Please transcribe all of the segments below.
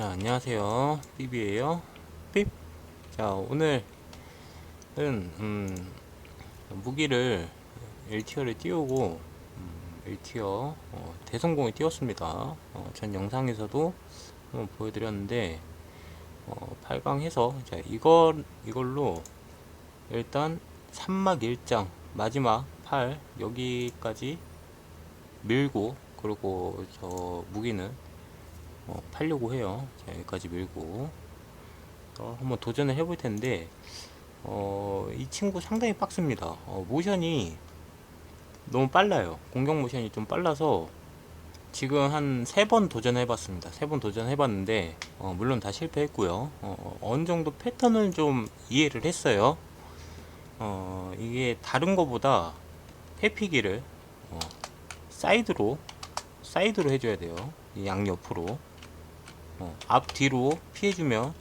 자, 안녕하세요. 삐비에요. 삐. 자, 오늘은 음, 무기를 L티어를 띄우고 음, L티어 어, 대성공에 띄웠습니다. 어, 전 영상에서도 한번 보여드렸는데 어, 8강 해서 자, 이걸 이걸로 일단 3막 1장 마지막 8 여기까지 밀고 그리고 저 무기는 어, 팔려고 해요. 자, 여기까지 밀고 어, 한번 도전을 해볼 텐데 어, 이 친구 상당히 빡습니다. 어, 모션이 너무 빨라요. 공격 모션이 좀 빨라서 지금 한 세 번 도전해봤습니다. 세 번 도전해봤는데 어, 물론 다 실패했고요. 어, 어느 정도 패턴은 좀 이해를 했어요. 어, 이게 다른 거보다 회피기를 어, 사이드로 사이드로 해줘야 돼요. 이 양옆으로 어, 앞 뒤로 피해주면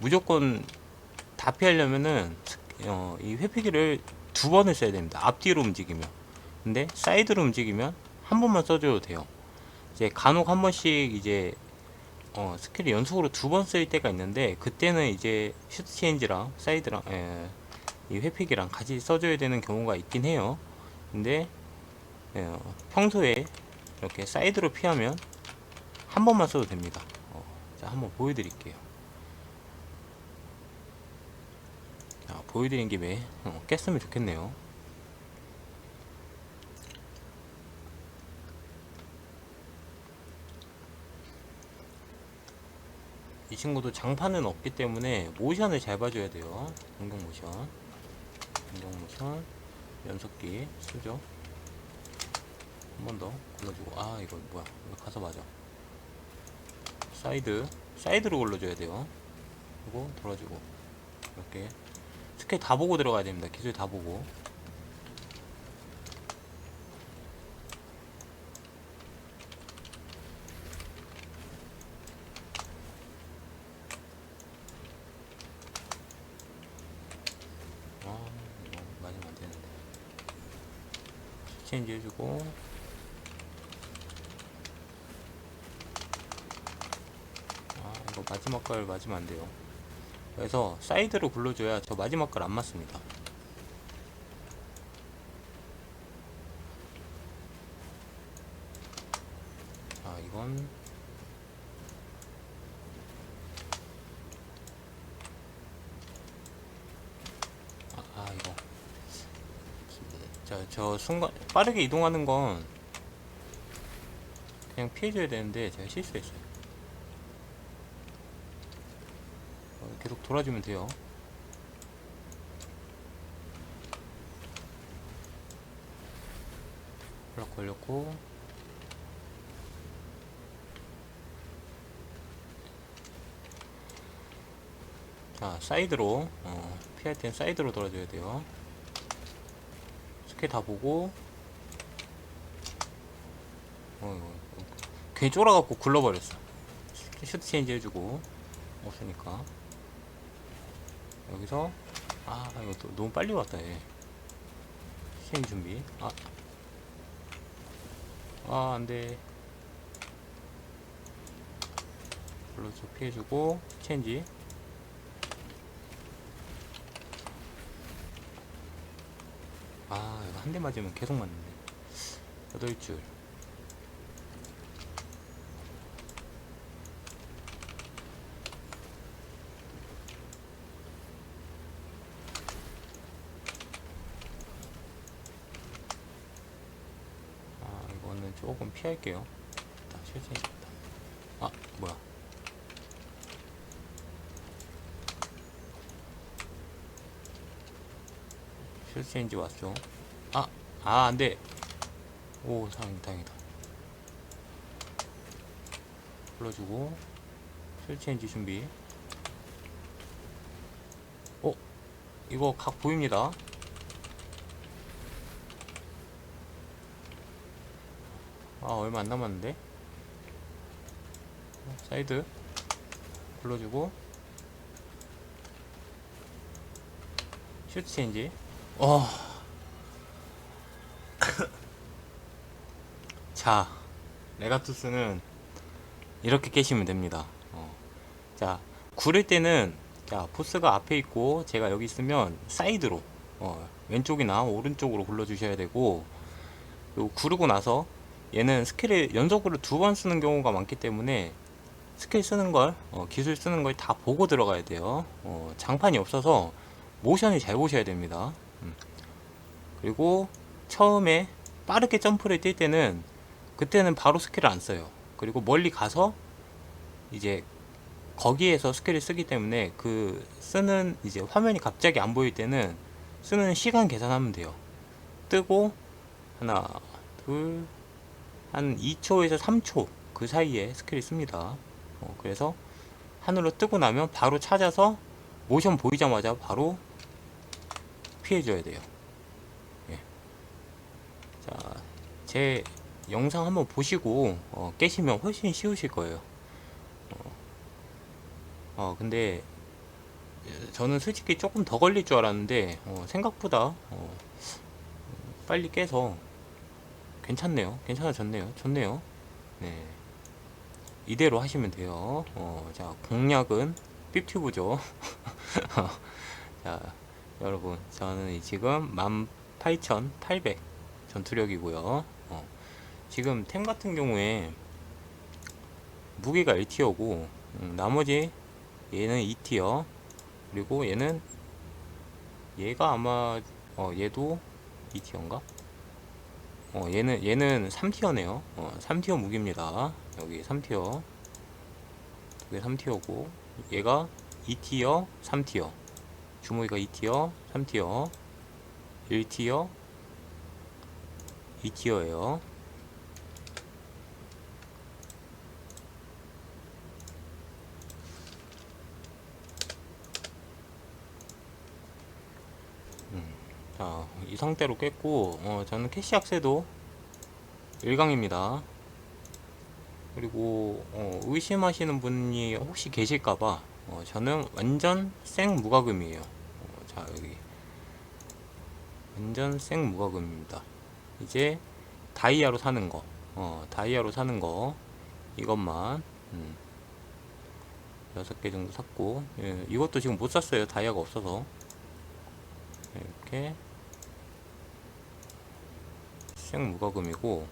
무조건 다 피하려면은 어, 이 회피기를 두 번을 써야 됩니다. 앞뒤로 움직이면 근데 사이드로 움직이면 한 번만 써줘도 돼요. 이제 간혹 한 번씩 이제 어, 스킬을 연속으로 두 번 쓸 때가 있는데 그때는 이제 슈트 체인지랑 사이드랑 에, 이 회피기랑 같이 써줘야 되는 경우가 있긴 해요. 근데 예, 어, 평소에 이렇게 사이드로 피하면 한 번만 써도 됩니다. 어, 자, 한번 보여드릴게요. 자, 보여드린 김에 어, 깼으면 좋겠네요. 이 친구도 장판은 없기 때문에 모션을 잘 봐줘야 돼요. 공격 모션, 공격 모션, 연속기 쓰죠. 한 번더 굴러주고 아 이거 뭐야 가서 맞아 사이드 사이드로 굴러줘야 돼요. 그리고 돌아주고. 이렇게. 스킬 다 보고 들어가야 됩니다. 기술 다 보고. 아 체인지 해주고 아 이거 마지막 걸 맞으면 안 돼요. 그래서 사이드로 굴러줘야 저 마지막 걸 안 맞습니다. 아 이건 아, 아 이거. 자, 저 순간 빠르게 이동하는 건 그냥 피해줘야 되는데 제가 실수했어요. 어, 계속 돌아주면 돼요. 블럭 걸렸고. 자 사이드로 어, 피할 땐 사이드로 돌아줘야 돼요. 스킬 다 보고. 어 이거 괜히 쫄아갖고 굴러버렸어. 슈트 체인지 해주고. 없으니까 여기서? 아 이거 또 너무 빨리 왔다 얘. 체인 준비. 아, 아 안돼. 불러서 피해주고 체인지. 아 이거 한 대 맞으면 계속 맞는데. 여덟 줄 아 이거는 조금 피할게요 일단 실수했다 아 뭐야 실수인지 왔죠 아, 아, 안 돼. 오, 다행이다, 다행이다. 불러주고, 설치엔지 준비. 어, 이거 각 보입니다. 아, 얼마 안 남았는데? 어, 사이드. 불러주고, 슈트 체인지. 어. 자, 레가투스는 이렇게 깨시면 됩니다. 어. 자, 구를 때는 자, 보스가 앞에 있고 제가 여기 있으면 사이드로 어, 왼쪽이나 오른쪽으로 굴러 주셔야 되고 구르고 나서 얘는 스킬을 연속으로 두 번 쓰는 경우가 많기 때문에 스킬 쓰는 걸 어, 기술 쓰는 걸 다 보고 들어가야 돼요. 어, 장판이 없어서 모션을 잘 보셔야 됩니다. 음. 그리고 처음에 빠르게 점프를 뛸 때는 그때는 바로 스킬을 안 써요. 그리고 멀리 가서 이제 거기에서 스킬을 쓰기 때문에 그 쓰는 이제 화면이 갑자기 안 보일 때는 쓰는 시간 계산하면 돼요. 뜨고 하나, 둘, 한 2초에서 3초 그 사이에 스킬을 씁니다. 어, 그래서 하늘로 뜨고 나면 바로 찾아서 모션 보이자마자 바로 피해줘야 돼요. 예. 자, 제 영상 한번 보시고 어, 깨시면 훨씬 쉬우실 거예요. 어, 어, 근데 저는 솔직히 조금 더 걸릴 줄 알았는데 어, 생각보다 어, 빨리 깨서 괜찮네요. 괜찮아졌네요. 좋네요. 네. 이대로 하시면 돼요. 어, 자, 공략은 삐튜브죠. 자, 여러분, 저는 지금 18,800 전투력이고요. 어, 지금 템 같은 경우에 무기가 1티어고, 음, 나머지 얘는 2티어, 그리고 얘는 얘가 아마 어, 얘도 2티어인가? 어, 얘는 얘는 3티어네요. 어, 3티어 무기입니다. 여기 3티어. 두개 3티어고 얘가 2티어, 3티어. 주무기가 2티어, 3티어, 1티어, 2티어예요. 자, 이 상태로 깼고, 어, 저는 캐시 악세도 1강입니다. 그리고, 어, 의심하시는 분이 혹시 계실까봐, 어, 저는 완전 생 무과금이에요. 어, 자, 여기. 완전 생 무과금입니다. 이제, 다이아로 사는 거, 어, 다이아로 사는 거, 이것만, 음, 6개 정도 샀고, 예, 이것도 지금 못 샀어요. 다이아가 없어서. 이렇게 생무과금이고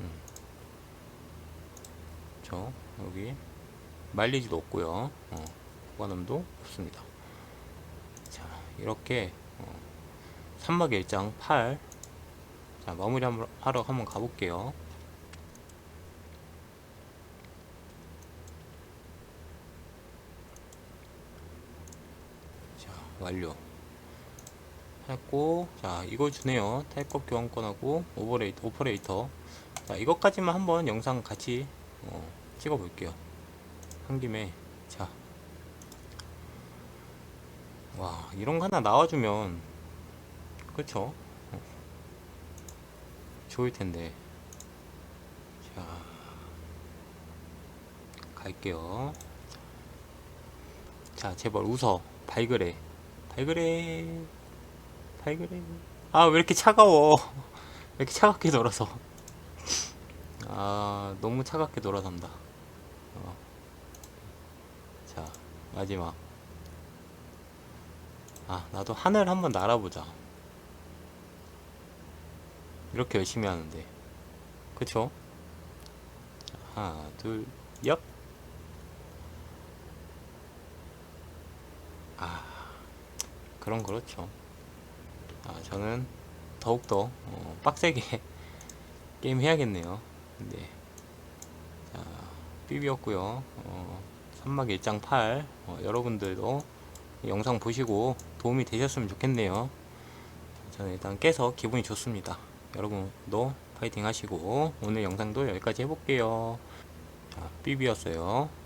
음. 저 여기 말리지도 없고요. 어, 보관음도 없습니다. 자 이렇게 어, 산막 일장 8 자, 마무리 하러 한번 가볼게요. 자 완료 했고 자 이거 주네요. 탈것 교환권하고 오퍼레이터, 오퍼레이터. 자 이것까지만 한번 영상 같이 어, 찍어 볼게요. 한 김에. 자와 이런 거 하나 나와주면 그쵸? 어, 좋을 텐데. 자. 갈게요. 자 제발 웃어 발그레. 발그레 발그레 아왜 이렇게 차가워? 왜 이렇게 차갑게 놀아서? 아 너무 차갑게 놀아선다. 어. 자 마지막. 아 나도 하늘 한번 날아보자. 이렇게 열심히 하는데. 그쵸? 하나 둘옆 아 그런 그렇죠. 아, 저는 더욱더 어, 빡세게 게임 해야겠네요. 네. 자, 삐비였고요. 어, 산막 일장 8 어, 여러분들도 영상 보시고 도움이 되셨으면 좋겠네요. 저는 일단 깨서 기분이 좋습니다. 여러분도 파이팅 하시고 오늘 영상도 여기까지 해볼게요. 자, 삐비였어요.